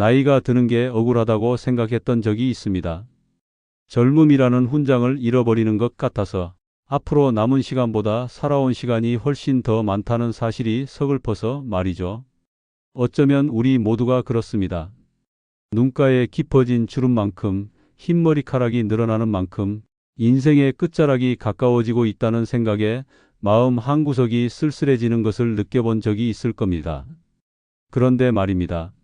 나이가 드는 게 억울하다고 생각했던 적이 있습니다. 젊음이라는 훈장을 잃어버리는 것 같아서 앞으로 남은 시간보다 살아온 시간이 훨씬 더 많다는 사실이 서글퍼서 말이죠. 어쩌면 우리 모두가 그렇습니다. 눈가에 깊어진 주름만큼 흰머리카락이 늘어나는 만큼 인생의 끝자락이 가까워지고 있다는 생각에 마음 한구석이 쓸쓸해지는 것을 느껴본 적이 있을 겁니다. 그런데 말입니다.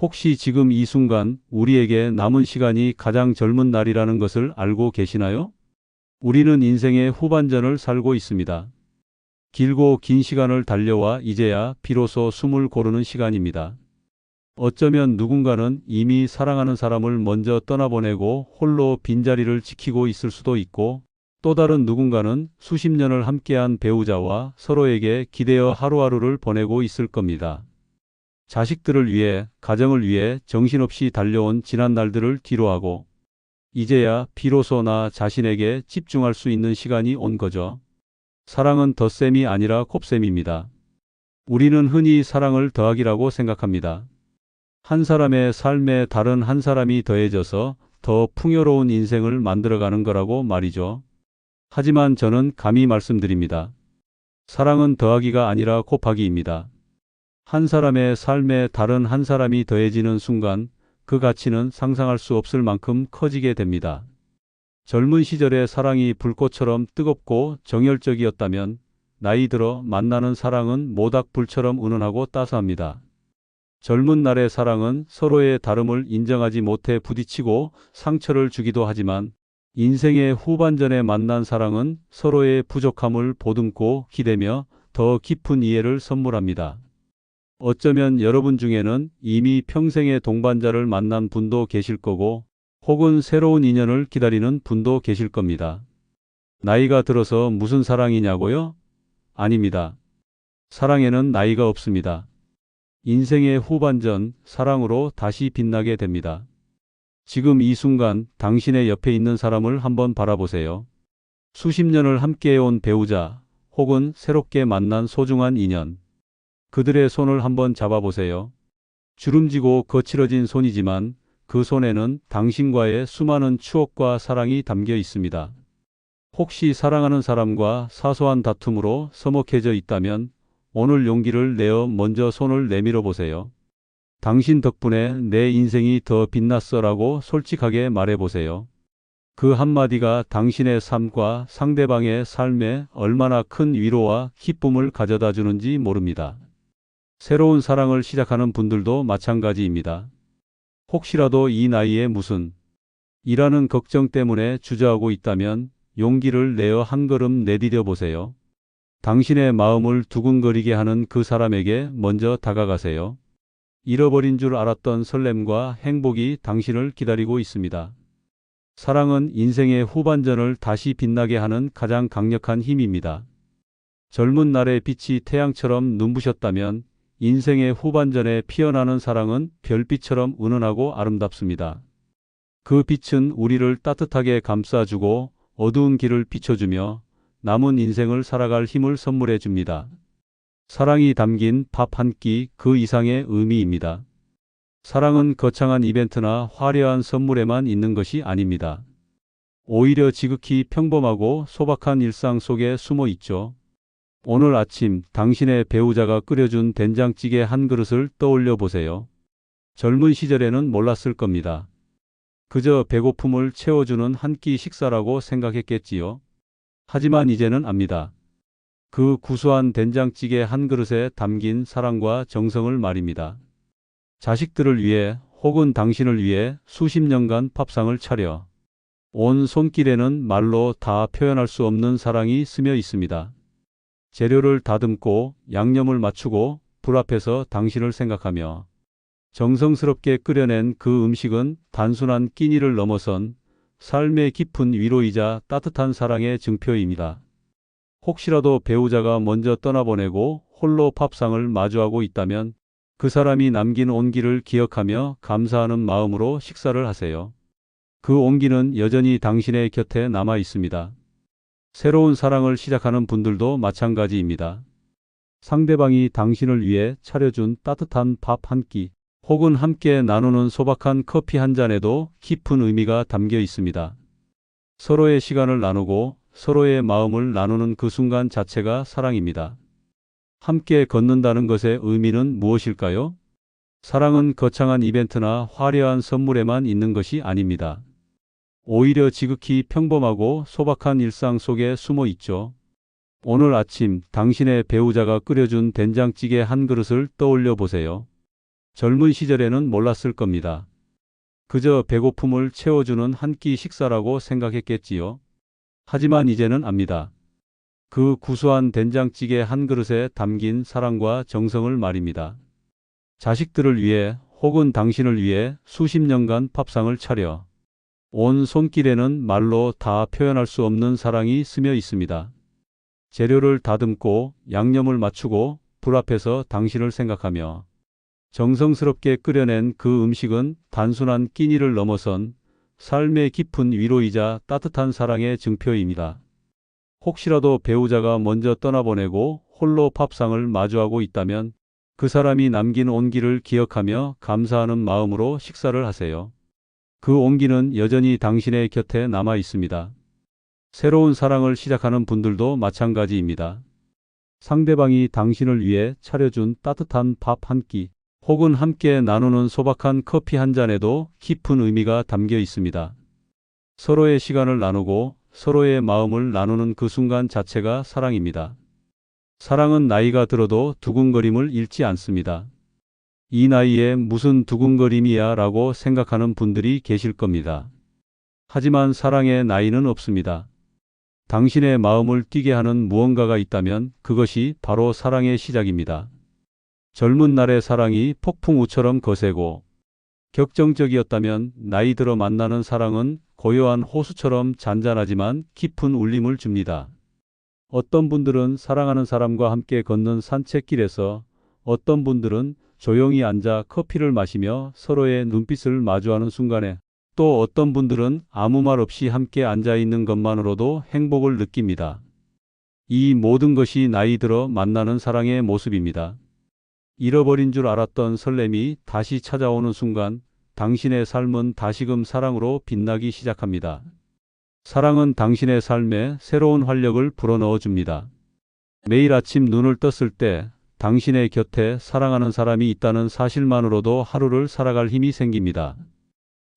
혹시 지금 이 순간 우리에게 남은 시간이 가장 젊은 날이라는 것을 알고 계시나요? 우리는 인생의 후반전을 살고 있습니다. 길고 긴 시간을 달려와 이제야 비로소 숨을 고르는 시간입니다. 어쩌면 누군가는 이미 사랑하는 사람을 먼저 떠나보내고 홀로 빈자리를 지키고 있을 수도 있고 또 다른 누군가는 수십 년을 함께한 배우자와 서로에게 기대어 하루하루를 보내고 있을 겁니다. 자식들을 위해, 가정을 위해 정신없이 달려온 지난 날들을 뒤로하고 이제야 비로소 나 자신에게 집중할 수 있는 시간이 온 거죠. 사랑은 덧셈이 아니라 곱셈입니다. 우리는 흔히 사랑을 더하기라고 생각합니다. 한 사람의 삶에 다른 한 사람이 더해져서 더 풍요로운 인생을 만들어가는 거라고 말이죠. 하지만 저는 감히 말씀드립니다. 사랑은 더하기가 아니라 곱하기입니다. 한 사람의 삶에 다른 한 사람이 더해지는 순간 그 가치는 상상할 수 없을 만큼 커지게 됩니다. 젊은 시절의 사랑이 불꽃처럼 뜨겁고 정열적이었다면 나이 들어 만나는 사랑은 모닥불처럼 은은하고 따스합니다. 젊은 날의 사랑은 서로의 다름을 인정하지 못해 부딪히고 상처를 주기도 하지만 인생의 후반전에 만난 사랑은 서로의 부족함을 보듬고 기대며 더 깊은 이해를 선물합니다. 어쩌면 여러분 중에는 이미 평생의 동반자를 만난 분도 계실 거고 혹은 새로운 인연을 기다리는 분도 계실 겁니다. 나이가 들어서 무슨 사랑이냐고요? 아닙니다. 사랑에는 나이가 없습니다. 인생의 후반전 사랑으로 다시 빛나게 됩니다. 지금 이 순간 당신의 옆에 있는 사람을 한번 바라보세요. 수십 년을 함께해온 배우자 혹은 새롭게 만난 소중한 인연. 그들의 손을 한번 잡아보세요. 주름지고 거칠어진 손이지만 그 손에는 당신과의 수많은 추억과 사랑이 담겨 있습니다. 혹시 사랑하는 사람과 사소한 다툼으로 서먹해져 있다면 오늘 용기를 내어 먼저 손을 내밀어 보세요. 당신 덕분에 내 인생이 더 빛났어라고 솔직하게 말해보세요. 그 한마디가 당신의 삶과 상대방의 삶에 얼마나 큰 위로와 기쁨을 가져다 주는지 모릅니다. 새로운 사랑을 시작하는 분들도 마찬가지입니다. 혹시라도 이 나이에 무슨 이라는 걱정 때문에 주저하고 있다면 용기를 내어 한 걸음 내디뎌 보세요. 당신의 마음을 두근거리게 하는 그 사람에게 먼저 다가가세요. 잃어버린 줄 알았던 설렘과 행복이 당신을 기다리고 있습니다. 사랑은 인생의 후반전을 다시 빛나게 하는 가장 강력한 힘입니다. 젊은 날의 빛이 태양처럼 눈부셨다면 인생의 후반전에 피어나는 사랑은 별빛처럼 은은하고 아름답습니다. 그 빛은 우리를 따뜻하게 감싸주고 어두운 길을 비춰주며 남은 인생을 살아갈 힘을 선물해 줍니다. 사랑이 담긴 밥 한 끼 그 이상의 의미입니다. 사랑은 거창한 이벤트나 화려한 선물에만 있는 것이 아닙니다. 오히려 지극히 평범하고 소박한 일상 속에 숨어 있죠. 오늘 아침 당신의 배우자가 끓여준 된장찌개 한 그릇을 떠올려 보세요. 젊은 시절에는 몰랐을 겁니다. 그저 배고픔을 채워주는 한 끼 식사라고 생각했겠지요. 하지만 이제는 압니다. 그 구수한 된장찌개 한 그릇에 담긴 사랑과 정성을 말입니다. 자식들을 위해 혹은 당신을 위해 수십 년간 밥상을 차려 온 손길에는 말로 다 표현할 수 없는 사랑이 스며 있습니다. 재료를 다듬고 양념을 맞추고 불 앞에서 당신을 생각하며 정성스럽게 끓여낸 그 음식은 단순한 끼니를 넘어선 삶의 깊은 위로이자 따뜻한 사랑의 증표입니다. 혹시라도 배우자가 먼저 떠나보내고 홀로 밥상을 마주하고 있다면 그 사람이 남긴 온기를 기억하며 감사하는 마음으로 식사를 하세요. 그 온기는 여전히 당신의 곁에 남아 있습니다. 새로운 사랑을 시작하는 분들도 마찬가지입니다. 상대방이 당신을 위해 차려준 따뜻한 밥 한 끼, 혹은 함께 나누는 소박한 커피 한 잔에도 깊은 의미가 담겨 있습니다. 서로의 시간을 나누고 서로의 마음을 나누는 그 순간 자체가 사랑입니다. 함께 걷는다는 것의 의미는 무엇일까요? 사랑은 거창한 이벤트나 화려한 선물에만 있는 것이 아닙니다. 오히려 지극히 평범하고 소박한 일상 속에 숨어 있죠. 오늘 아침 당신의 배우자가 끓여준 된장찌개 한 그릇을 떠올려 보세요. 젊은 시절에는 몰랐을 겁니다. 그저 배고픔을 채워주는 한 끼 식사라고 생각했겠지요. 하지만 이제는 압니다. 그 구수한 된장찌개 한 그릇에 담긴 사랑과 정성을 말입니다. 자식들을 위해 혹은 당신을 위해 수십 년간 밥상을 차려 온 손길에는 말로 다 표현할 수 없는 사랑이 스며 있습니다. 재료를 다듬고 양념을 맞추고 불 앞에서 당신을 생각하며 정성스럽게 끓여낸 그 음식은 단순한 끼니를 넘어선 삶의 깊은 위로이자 따뜻한 사랑의 증표입니다. 혹시라도 배우자가 먼저 떠나보내고 홀로 밥상을 마주하고 있다면 그 사람이 남긴 온기를 기억하며 감사하는 마음으로 식사를 하세요. 그 온기는 여전히 당신의 곁에 남아 있습니다. 새로운 사랑을 시작하는 분들도 마찬가지입니다. 상대방이 당신을 위해 차려준 따뜻한 밥 한 끼, 혹은 함께 나누는 소박한 커피 한 잔에도 깊은 의미가 담겨 있습니다. 서로의 시간을 나누고 서로의 마음을 나누는 그 순간 자체가 사랑입니다. 사랑은 나이가 들어도 두근거림을 잃지 않습니다. 이 나이에 무슨 두근거림이야 라고 생각하는 분들이 계실 겁니다. 하지만 사랑의 나이는 없습니다. 당신의 마음을 뛰게 하는 무언가가 있다면 그것이 바로 사랑의 시작입니다. 젊은 날의 사랑이 폭풍우처럼 거세고 격정적이었다면 나이 들어 만나는 사랑은 고요한 호수처럼 잔잔하지만 깊은 울림을 줍니다. 어떤 분들은 사랑하는 사람과 함께 걷는 산책길에서 어떤 분들은 조용히 앉아 커피를 마시며 서로의 눈빛을 마주하는 순간에 또 어떤 분들은 아무 말 없이 함께 앉아 있는 것만으로도 행복을 느낍니다. 이 모든 것이 나이 들어 만나는 사랑의 모습입니다. 잃어버린 줄 알았던 설렘이 다시 찾아오는 순간 당신의 삶은 다시금 사랑으로 빛나기 시작합니다. 사랑은 당신의 삶에 새로운 활력을 불어넣어 줍니다. 매일 아침 눈을 떴을 때 당신의 곁에 사랑하는 사람이 있다는 사실만으로도 하루를 살아갈 힘이 생깁니다.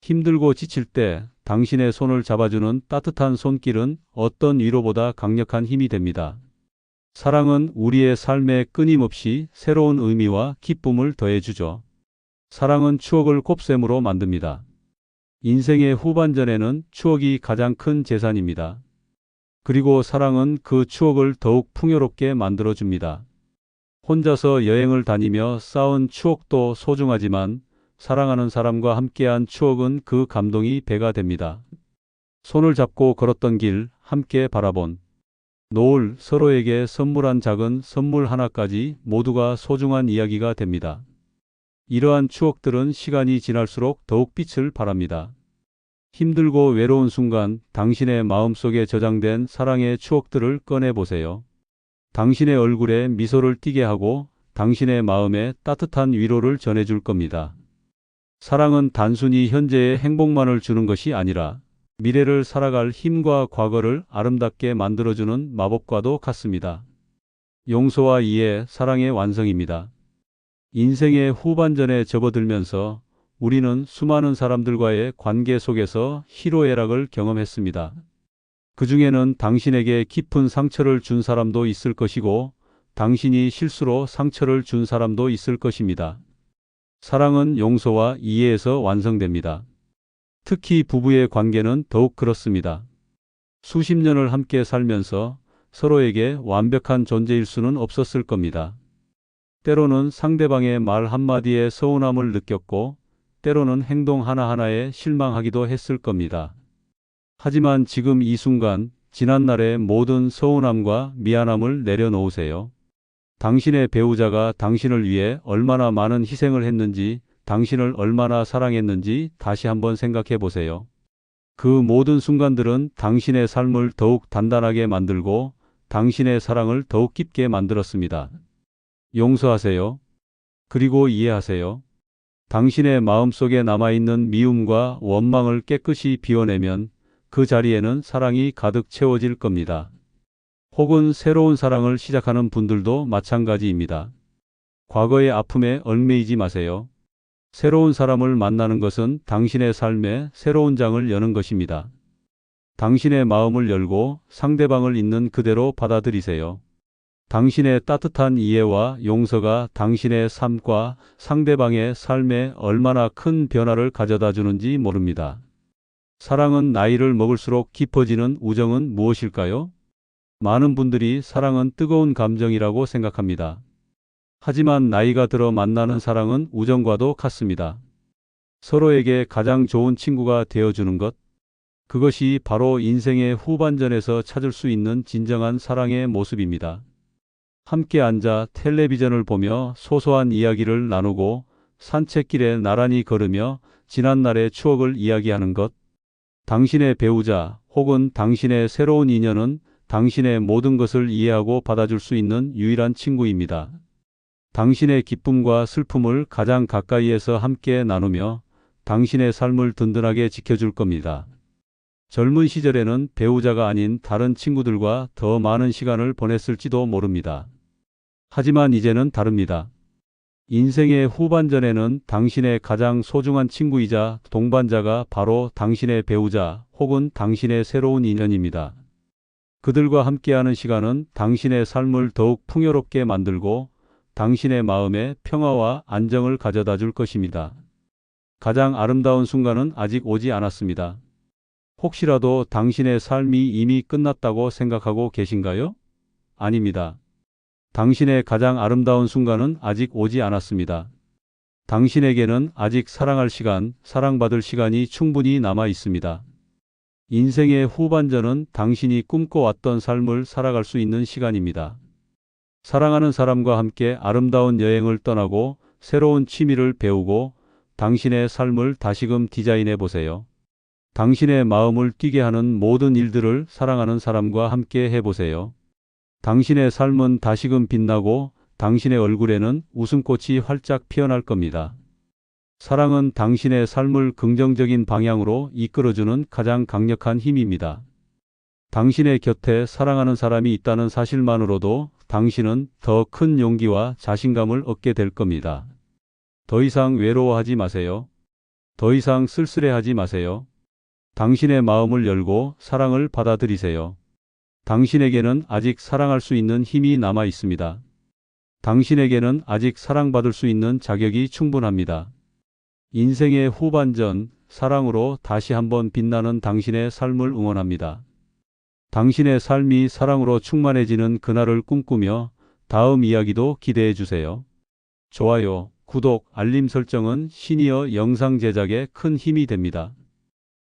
힘들고 지칠 때 당신의 손을 잡아주는 따뜻한 손길은 어떤 위로보다 강력한 힘이 됩니다. 사랑은 우리의 삶에 끊임없이 새로운 의미와 기쁨을 더해주죠. 사랑은 추억을 곱셈으로 만듭니다. 인생의 후반전에는 추억이 가장 큰 재산입니다. 그리고 사랑은 그 추억을 더욱 풍요롭게 만들어줍니다. 혼자서 여행을 다니며 쌓은 추억도 소중하지만 사랑하는 사람과 함께한 추억은 그 감동이 배가 됩니다. 손을 잡고 걸었던 길, 함께 바라본 노을, 서로에게 선물한 작은 선물 하나까지 모두가 소중한 이야기가 됩니다. 이러한 추억들은 시간이 지날수록 더욱 빛을 발합니다. 힘들고 외로운 순간 당신의 마음속에 저장된 사랑의 추억들을 꺼내보세요. 당신의 얼굴에 미소를 띠게 하고 당신의 마음에 따뜻한 위로를 전해줄 겁니다. 사랑은 단순히 현재의 행복만을 주는 것이 아니라 미래를 살아갈 힘과 과거를 아름답게 만들어주는 마법과도 같습니다. 용서와 이해, 사랑의 완성입니다. 인생의 후반전에 접어들면서 우리는 수많은 사람들과의 관계 속에서 희로애락을 경험했습니다. 그 중에는 당신에게 깊은 상처를 준 사람도 있을 것이고 당신이 실수로 상처를 준 사람도 있을 것입니다. 사랑은 용서와 이해에서 완성됩니다. 특히 부부의 관계는 더욱 그렇습니다. 수십 년을 함께 살면서 서로에게 완벽한 존재일 수는 없었을 겁니다. 때로는 상대방의 말 한마디에 서운함을 느꼈고 때로는 행동 하나하나에 실망하기도 했을 겁니다. 하지만 지금 이 순간 지난날의 모든 서운함과 미안함을 내려놓으세요. 당신의 배우자가 당신을 위해 얼마나 많은 희생을 했는지, 당신을 얼마나 사랑했는지 다시 한번 생각해 보세요. 그 모든 순간들은 당신의 삶을 더욱 단단하게 만들고 당신의 사랑을 더욱 깊게 만들었습니다. 용서하세요. 그리고 이해하세요. 당신의 마음속에 남아있는 미움과 원망을 깨끗이 비워내면 그 자리에는 사랑이 가득 채워질 겁니다. 혹은 새로운 사랑을 시작하는 분들도 마찬가지입니다. 과거의 아픔에 얽매이지 마세요. 새로운 사람을 만나는 것은 당신의 삶에 새로운 장을 여는 것입니다. 당신의 마음을 열고 상대방을 있는 그대로 받아들이세요. 당신의 따뜻한 이해와 용서가 당신의 삶과 상대방의 삶에 얼마나 큰 변화를 가져다 주는지 모릅니다. 사랑은 나이를 먹을수록 깊어지는 우정은 무엇일까요? 많은 분들이 사랑은 뜨거운 감정이라고 생각합니다. 하지만 나이가 들어 만나는 사랑은 우정과도 같습니다. 서로에게 가장 좋은 친구가 되어주는 것, 그것이 바로 인생의 후반전에서 찾을 수 있는 진정한 사랑의 모습입니다. 함께 앉아 텔레비전을 보며 소소한 이야기를 나누고 산책길에 나란히 걸으며 지난날의 추억을 이야기하는 것, 당신의 배우자 혹은 당신의 새로운 인연은 당신의 모든 것을 이해하고 받아줄 수 있는 유일한 친구입니다. 당신의 기쁨과 슬픔을 가장 가까이에서 함께 나누며 당신의 삶을 든든하게 지켜줄 겁니다. 젊은 시절에는 배우자가 아닌 다른 친구들과 더 많은 시간을 보냈을지도 모릅니다. 하지만 이제는 다릅니다. 인생의 후반전에는 당신의 가장 소중한 친구이자 동반자가 바로 당신의 배우자 혹은 당신의 새로운 인연입니다. 그들과 함께하는 시간은 당신의 삶을 더욱 풍요롭게 만들고 당신의 마음에 평화와 안정을 가져다 줄 것입니다. 가장 아름다운 순간은 아직 오지 않았습니다. 혹시라도 당신의 삶이 이미 끝났다고 생각하고 계신가요? 아닙니다. 당신의 가장 아름다운 순간은 아직 오지 않았습니다. 당신에게는 아직 사랑할 시간, 사랑받을 시간이 충분히 남아 있습니다. 인생의 후반전은 당신이 꿈꿔왔던 삶을 살아갈 수 있는 시간입니다. 사랑하는 사람과 함께 아름다운 여행을 떠나고 새로운 취미를 배우고 당신의 삶을 다시금 디자인해 보세요. 당신의 마음을 뛰게 하는 모든 일들을 사랑하는 사람과 함께 해보세요. 당신의 삶은 다시금 빛나고 당신의 얼굴에는 웃음꽃이 활짝 피어날 겁니다. 사랑은 당신의 삶을 긍정적인 방향으로 이끌어주는 가장 강력한 힘입니다. 당신의 곁에 사랑하는 사람이 있다는 사실만으로도 당신은 더 큰 용기와 자신감을 얻게 될 겁니다. 더 이상 외로워하지 마세요. 더 이상 쓸쓸해하지 마세요. 당신의 마음을 열고 사랑을 받아들이세요. 당신에게는 아직 사랑할 수 있는 힘이 남아 있습니다. 당신에게는 아직 사랑받을 수 있는 자격이 충분합니다. 인생의 후반전, 사랑으로 다시 한번 빛나는 당신의 삶을 응원합니다. 당신의 삶이 사랑으로 충만해지는 그날을 꿈꾸며 다음 이야기도 기대해 주세요. 좋아요, 구독, 알림 설정은 시니어 영상 제작에 큰 힘이 됩니다.